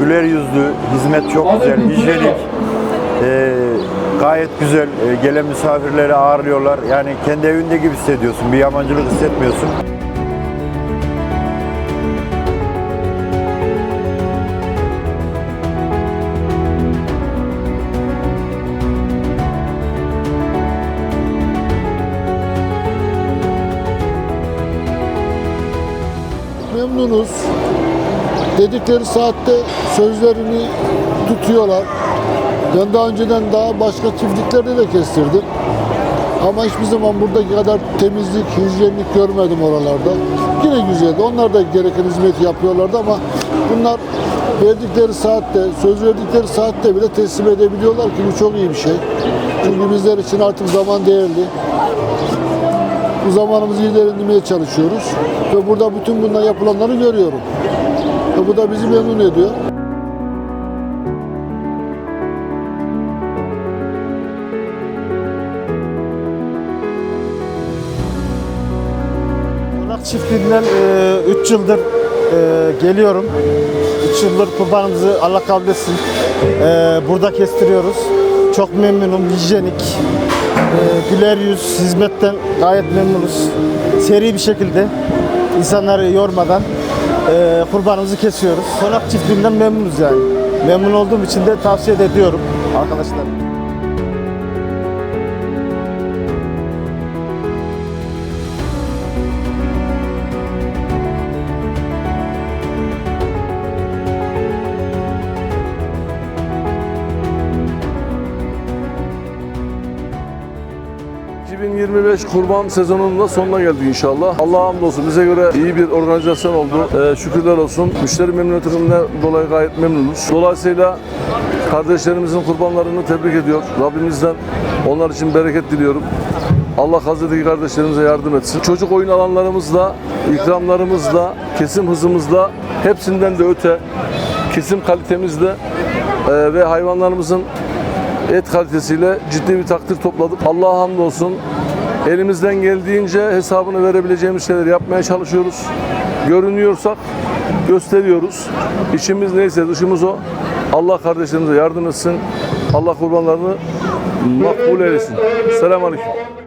güler yüzlü, hizmet çok güzel, hijyenik. Ee, gayet güzel. Ee, gelen misafirleri ağırlıyorlar. Yani kendi evinde gibi hissediyorsun. Bir yabancılık hissetmiyorsun. Memnunuz. Dedikleri saatte sözlerini tutuyorlar. Ben daha önceden daha başka çiftliklerde de kestirdim. Ama hiçbir zaman buradaki kadar temizlik, hijyenlik görmedim oralarda. Yine güzeldi. Onlar da gereken hizmeti yapıyorlardı ama bunlar verdikleri saatte, söz verdikleri saatte bile teslim edebiliyorlar ki bu çok iyi bir şey. Çünkü bizler için artık zaman değerli. Bu zamanımızı iyi değerlendirmeye çalışıyoruz. Ve burada bütün bunlar yapılanları görüyorum. Ve bu da bizi memnun ediyor. Konak çiftliğinden 3 yıldır e, geliyorum. 3 yıldır kurbanımızı Allah kabul etsin. E, burada kestiriyoruz. Çok memnunum, hijyenik. E, güler yüz, hizmetten gayet memnunuz. Seri bir şekilde insanları yormadan e, kurbanımızı kesiyoruz. Konak çiftliğinden memnunuz yani. Memnun olduğum için de tavsiye ediyorum arkadaşlar. ...2025 kurban sezonunun da sonuna geldik inşallah. Allah'a hamdolsun bize göre iyi bir organizasyon oldu. Ee, şükürler olsun. Müşteri memnuniyetinden dolayı gayet memnunuz. Dolayısıyla kardeşlerimizin kurbanlarını tebrik ediyor. Rabbimizden onlar için bereket diliyorum. Allah Hazreti kardeşlerimize yardım etsin. Çocuk oyun alanlarımızla, ikramlarımızla, kesim hızımızla hepsinden de öte kesim kalitemizle e, ve hayvanlarımızın et kalitesiyle ciddi bir takdir topladık. Allah'a hamdolsun. Elimizden geldiğince hesabını verebileceğimiz şeyler yapmaya çalışıyoruz. Görünüyorsak gösteriyoruz. İçimiz neyse dışımız o. Allah kardeşlerimize yardım etsin. Allah kurbanlarını makbul eylesin. Selamun Aleyküm.